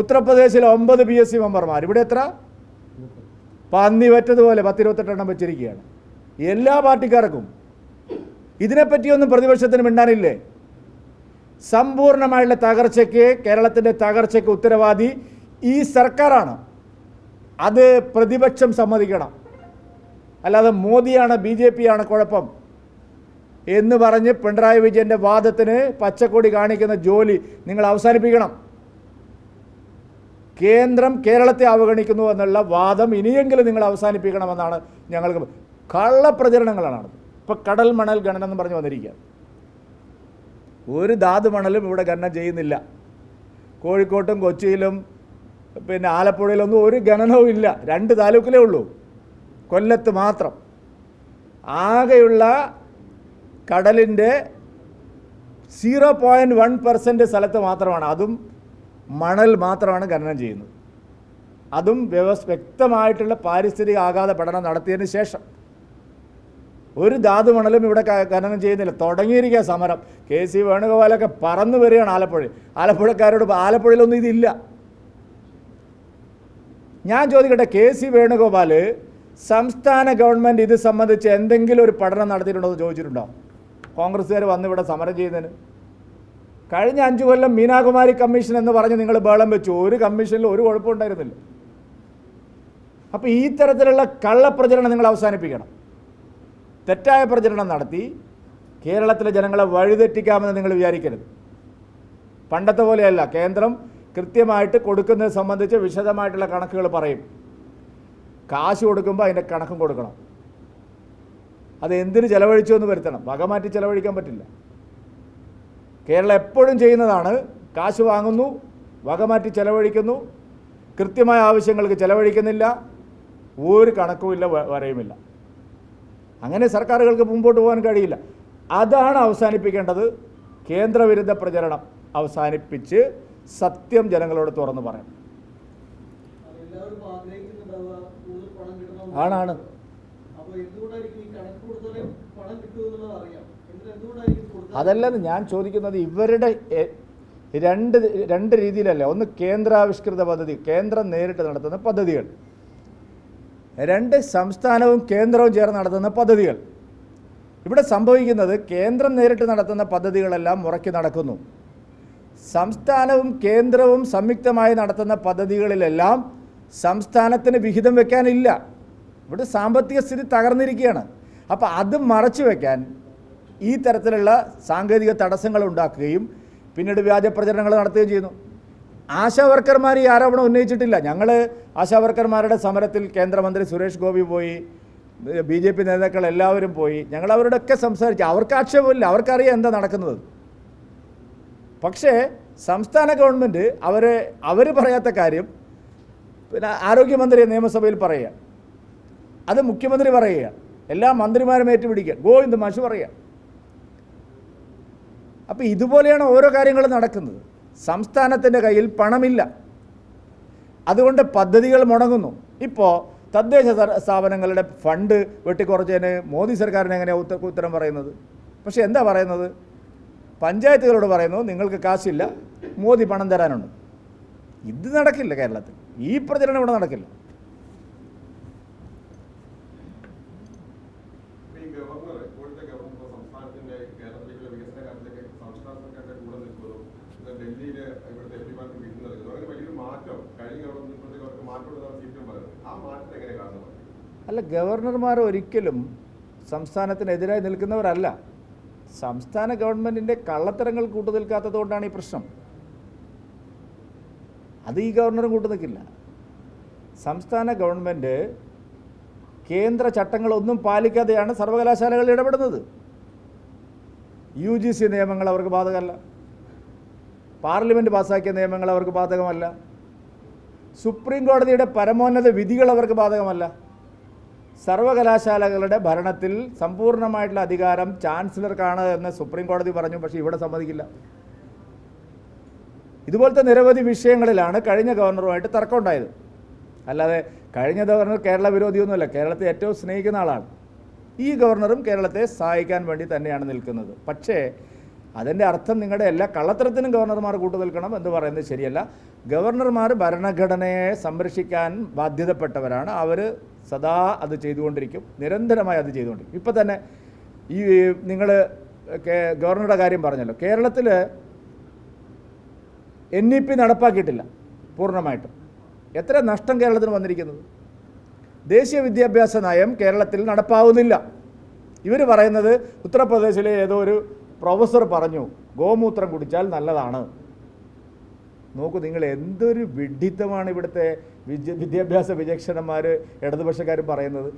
ഉത്തർപ്രദേശിൽ ഒമ്പത് P S C മെമ്പർമാർ. ഇവിടെ എത്ര? പന്നി പറ്റതുപോലെ പത്തിരുപത്തെട്ടെണ്ണം വെച്ചിരിക്കുകയാണ്. എല്ലാ പാർട്ടിക്കാർക്കും ഇതിനെപ്പറ്റിയൊന്നും പ്രതിപക്ഷത്തിന് മിണ്ടാനില്ലേ? സമ്പൂർണമായുള്ള തകർച്ചയ്ക്ക് കേരളത്തിന്റെ തകർച്ചയ്ക്ക് ഉത്തരവാദി ഈ സർക്കാരാണ്. അത് പ്രതിപക്ഷം സമ്മതിക്കണം. അല്ലാതെ മോദിയാണ് ബി ജെ പി ആണ് കുഴപ്പം. എന്ന് പറഞ്ഞ് പിണറായി വിജയന്റെ വാദത്തിന് പച്ചക്കൊടി കാണിക്കുന്ന ജോലി നിങ്ങൾ അവസാനിപ്പിക്കണം. കേന്ദ്രം കേരളത്തെ അവഗണിക്കുന്നു എന്നുള്ള വാദം ഇനിയെങ്കിലും നിങ്ങൾ അവസാനിപ്പിക്കണമെന്നാണ് ഞങ്ങൾക്ക് കള്ളപ്രചരണങ്ങളാണ്. ഇപ്പോൾ കടൽ മണൽ ഖനനം എന്ന് പറഞ്ഞു വന്നിരിക്കുക. ഒരു ധാതു മണലും ഇവിടെ ഖനനം ചെയ്യുന്നില്ല. കോഴിക്കോട്ടും കൊച്ചിയിലും പിന്നെ ആലപ്പുഴയിലൊന്നും ഒരു ഖനനവും ഇല്ല. രണ്ട് താലൂക്കിലേ ഉള്ളൂ. കൊല്ലത്ത് മാത്രം. ആകെയുള്ള കടലിന്റെ സീറോ പോയിന്റ് വൺ പെർസെന്റ് സ്ഥലത്ത് മാത്രമാണ്. അതും മണൽ മാത്രമാണ് ഖനനം ചെയ്യുന്നത്. അതും വ്യവസ് വ്യക്തമായിട്ടുള്ള പാരിസ്ഥിതിക ആഘാത പഠനം നടത്തിയതിന് ശേഷം. ഒരു ധാതു മണലും ഇവിടെ ഖനനം ചെയ്യുന്നില്ല. തുടങ്ങിയിരിക്കുക സമരം. കെ. സി. വേണുഗോപാലൊക്കെ പറന്നു വരികയാണ് ആലപ്പുഴ. ആലപ്പുഴക്കാരോട് ആലപ്പുഴയിലൊന്നും ഇതില്ല. ഞാൻ ചോദിക്കട്ടെ കെ. സി. വേണുഗോപാൽ സംസ്ഥാന ഗവൺമെന്റ് ഇത് സംബന്ധിച്ച് എന്തെങ്കിലും ഒരു പഠനം നടത്തിയിട്ടുണ്ടോ എന്ന് ചോദിച്ചിട്ടുണ്ടോ? കോൺഗ്രസ്സുകാർ വന്നിവിടെ സമരം ചെയ്യുന്നതിന്. കഴിഞ്ഞ അഞ്ചു കൊല്ലം മീനാകുമാരി കമ്മീഷൻ എന്ന് പറഞ്ഞ് നിങ്ങൾ ബേളം വെച്ചു. ഒരു കമ്മീഷനിൽ ഒരു കുഴപ്പമുണ്ടായിരുന്നില്ല അപ്പോൾ ഈ തരത്തിലുള്ള കള്ളപ്രചരണം നിങ്ങൾ അവസാനിപ്പിക്കണം. തെറ്റായ പ്രചരണം നടത്തി കേരളത്തിലെ ജനങ്ങളെ വഴിതെറ്റിക്കാമെന്ന് നിങ്ങൾ വിചാരിക്കരുത്. പണ്ടത്തെ പോലെയല്ല. കേന്ദ്രം കൃത്യമായിട്ട് കൊടുക്കുന്നത് സംബന്ധിച്ച് വിശദമായിട്ടുള്ള കണക്കുകൾ പറയും. കാശ് കൊടുക്കുമ്പോൾ അതിന്റെ കണക്കും കൊടുക്കണം. അത് എന്തിന് ചിലവഴിച്ചു എന്ന് വരുത്തണം. വക ചിലവഴിക്കാൻ ചെലവഴിക്കാൻ പറ്റില്ല. കേരളം എപ്പോഴും ചെയ്യുന്നതാണ് കാശ് വാങ്ങുന്നു വകമാറ്റി ചെലവഴിക്കുന്നു കൃത്യമായ ആവശ്യങ്ങൾക്ക് ചെലവഴിക്കുന്നില്ല ഒരു കണക്കുമില്ല വരയുമില്ല. അങ്ങനെ സർക്കാരുകൾക്ക് മുമ്പോട്ട് പോകാൻ കഴിയില്ല. അതാണ് അവസാനിപ്പിക്കേണ്ടത്. കേന്ദ്രവിരുദ്ധ പ്രചരണം അവസാനിപ്പിച്ച് സത്യം ജനങ്ങളോട് തുറന്നു പറയണം. ആണാണ് അപ്പോൾ എന്തുകൊണ്ടായിരിക്കും ഈ കണക്ക് കൊടുത്താലേ പണം കിട്ടുമെന്നുള്ളത് അറിയാം? അതല്ലെന്ന് ഞാൻ ചോദിക്കുന്നത് ഇവരുടെ രണ്ട് രണ്ട് രീതിയിലല്ല. ഒന്ന് കേന്ദ്രാവിഷ്കൃത പദ്ധതി കേന്ദ്രം നേരിട്ട് നടത്തുന്ന പദ്ധതികൾ. രണ്ട് സംസ്ഥാനവും കേന്ദ്രവും ചേർന്ന് നടത്തുന്ന പദ്ധതികൾ. ഇവിടെ സംഭവിക്കുന്നത് കേന്ദ്രം നേരിട്ട് നടത്തുന്ന പദ്ധതികളെല്ലാം മുറക്കി നടക്കുന്നു. സംസ്ഥാനവും കേന്ദ്രവും സംയുക്തമായി നടത്തുന്ന പദ്ധതികളിലെല്ലാം സംസ്ഥാനത്തിന് വിഹിതം വെക്കാനില്ല. ഇവിടെ സാമ്പത്തിക സ്ഥിതി തകർന്നിരിക്കുകയാണ്. അപ്പോൾ അത് മറച്ചു വെക്കാൻ ഈ തരത്തിലുള്ള സാങ്കേതിക തടസ്സങ്ങൾ ഉണ്ടാക്കുകയും പിന്നീട് വ്യാജ പ്രചരണങ്ങൾ നടത്തുകയും ചെയ്യുന്നു. ആശാ വർക്കർമാർ ഈ ആരോപണം ഉന്നയിച്ചിട്ടില്ല. ഞങ്ങൾ ആശാ വർക്കർമാരുടെ സമരത്തിൽ കേന്ദ്രമന്ത്രി സുരേഷ് ഗോപി പോയി ബി ജെ പി നേതാക്കൾ എല്ലാവരും പോയി ഞങ്ങൾ അവരോടൊക്കെ സംസാരിച്ചു. അവർക്ക് ആക്ഷേപമില്ല. അവർക്കറിയാം എന്താ നടക്കുന്നത്. പക്ഷേ സംസ്ഥാന ഗവൺമെന്റ് അവർ അവർ പറയാത്ത കാര്യം പിന്നെ ആരോഗ്യമന്ത്രി നിയമസഭയിൽ പറയുക. അത് മുഖ്യമന്ത്രി പറയുക. എല്ലാ മന്ത്രിമാരും ഏറ്റുപിടിക്കുക. ഗോവിന്ദ് മാഷ് പറയുക. അപ്പോൾ ഇതുപോലെയാണ് ഓരോ കാര്യങ്ങളും നടക്കുന്നത്. സംസ്ഥാനത്തിന്റെ കയ്യിൽ പണമില്ല. അതുകൊണ്ട് പദ്ധതികൾ മുടങ്ങുന്നു. ഇപ്പോൾ തദ്ദേശ സ്ഥാപനങ്ങളുടെ ഫണ്ട് വെട്ടിക്കുറച്ചതിന് മോദി സർക്കാരിന് ഉത്ത ഉത്തരം പറയുന്നത്? പക്ഷേ എന്താ പറയുന്നത്? പഞ്ചായത്തുകളോട് പറയുന്നു നിങ്ങൾക്ക് കാശില്ല മോദി പണം തരാനുണ്ട്. ഇത് നടക്കില്ല കേരളത്തിൽ. ഈ പ്രചരണം ഇവിടെ നടക്കില്ല. ഗവർണർ ഇപ്പോഴത്തെ ഗവർണർ സംസ്ഥാനത്തിന്റെ സർക്കാരിന്റെ കൂടെ നിൽക്കുന്നതും ഡൽഹിയിൽ ഇവിടുത്തെ എം പിമാർക്ക് വിരുന്ന് നൽകുന്നു അങ്ങനെ വലിയൊരു മാറ്റം. കഴിഞ്ഞ ഇപ്പോഴത്തെ അവർക്ക് മാറ്റം ഉണ്ടെന്നാണ് സി പറയുന്നത്. ആ മാറ്റത്തെ എങ്ങനെ കാണുന്നത്? അല്ല ഗവർണർമാർ ഒരിക്കലും സംസ്ഥാനത്തിനെതിരായി നിൽക്കുന്നവരല്ല. സംസ്ഥാന ഗവൺമെന്റിന്റെ കള്ളത്തരങ്ങൾ കൂട്ടു നിൽക്കാത്തതുകൊണ്ടാണ് ഈ പ്രശ്നം. അത് ഈ ഗവർണറും കൂട്ടു നിൽക്കില്ല. സംസ്ഥാന ഗവൺമെന്റ് കേന്ദ്ര ചട്ടങ്ങളൊന്നും പാലിക്കാതെയാണ് സർവകലാശാലകൾ ഇടപെടുന്നത്. യു ജി സി നിയമങ്ങൾ അവർക്ക് ബാധകമല്ല. പാർലമെന്റ് പാസ്സാക്കിയ നിയമങ്ങൾ അവർക്ക് ബാധകമല്ല. സുപ്രീം കോടതിയുടെ പരമോന്നത വിധികൾ അവർക്ക് ബാധകമല്ല. സർവകലാശാലകളുടെ ഭരണത്തിൽ സമ്പൂർണമായിട്ടുള്ള അധികാരം ചാൻസലർക്കാണ് എന്ന് സുപ്രീം കോടതി പറഞ്ഞു പക്ഷേ ഇവിടെ സമ്മതിക്കില്ല. ഇതുപോലത്തെ നിരവധി വിഷയങ്ങളിലാണ് കഴിഞ്ഞ ഗവർണറുമായിട്ട് തർക്കമുണ്ടായത് അല്ലാതെ കഴിഞ്ഞ ഗവർണർ കേരള വിരോധിയൊന്നുമല്ല. കേരളത്തെ ഏറ്റവും സ്നേഹിക്കുന്ന ആളാണ്. ഈ ഗവർണറും കേരളത്തെ സഹായിക്കാൻ വേണ്ടി തന്നെയാണ് നിൽക്കുന്നത്. പക്ഷേ അതിന്റെ അർത്ഥം നിങ്ങളുടെ എല്ലാ കള്ളത്തരത്തിനും ഗവർണർമാർ കൂട്ടുനിൽക്കണം എന്ന് പറയുന്നത് ശരിയല്ല. ഗവർണർമാർ ഭരണഘടനയെ സംരക്ഷിക്കാൻ ബാധ്യതപ്പെട്ടവരാണ്. അവർ സദാ അത് ചെയ്തുകൊണ്ടിരിക്കും. നിരന്തരമായി അത് ചെയ്തുകൊണ്ടിരിക്കും. ഇപ്പം തന്നെ ഈ നിങ്ങൾ ഗവർണറുടെ കാര്യം പറഞ്ഞല്ലോ. കേരളത്തിൽ എൻ ഇ പി നടപ്പാക്കിയിട്ടില്ല പൂർണമായിട്ടും. എത്ര നഷ്ടം കേരളത്തിന് വന്നിരിക്കുന്നത്? ദേശീയ വിദ്യാഭ്യാസ നയം കേരളത്തിൽ നടപ്പാവുന്നില്ല. ഇവർ പറയുന്നത് ഉത്തർപ്രദേശിലെ ഏതോ ഒരു പ്രൊഫസർ പറഞ്ഞു ഗോമൂത്രം കുടിച്ചാൽ നല്ലതാണ്. നോക്കൂ നിങ്ങൾ എന്തൊരു വിഡ്ഢിത്തമാണ് ഇവിടുത്തെ വിദ്യ വിദ്യാഭ്യാസ വിചക്ഷണന്മാർ ഇടതുപക്ഷക്കാർ പറയുന്നത്.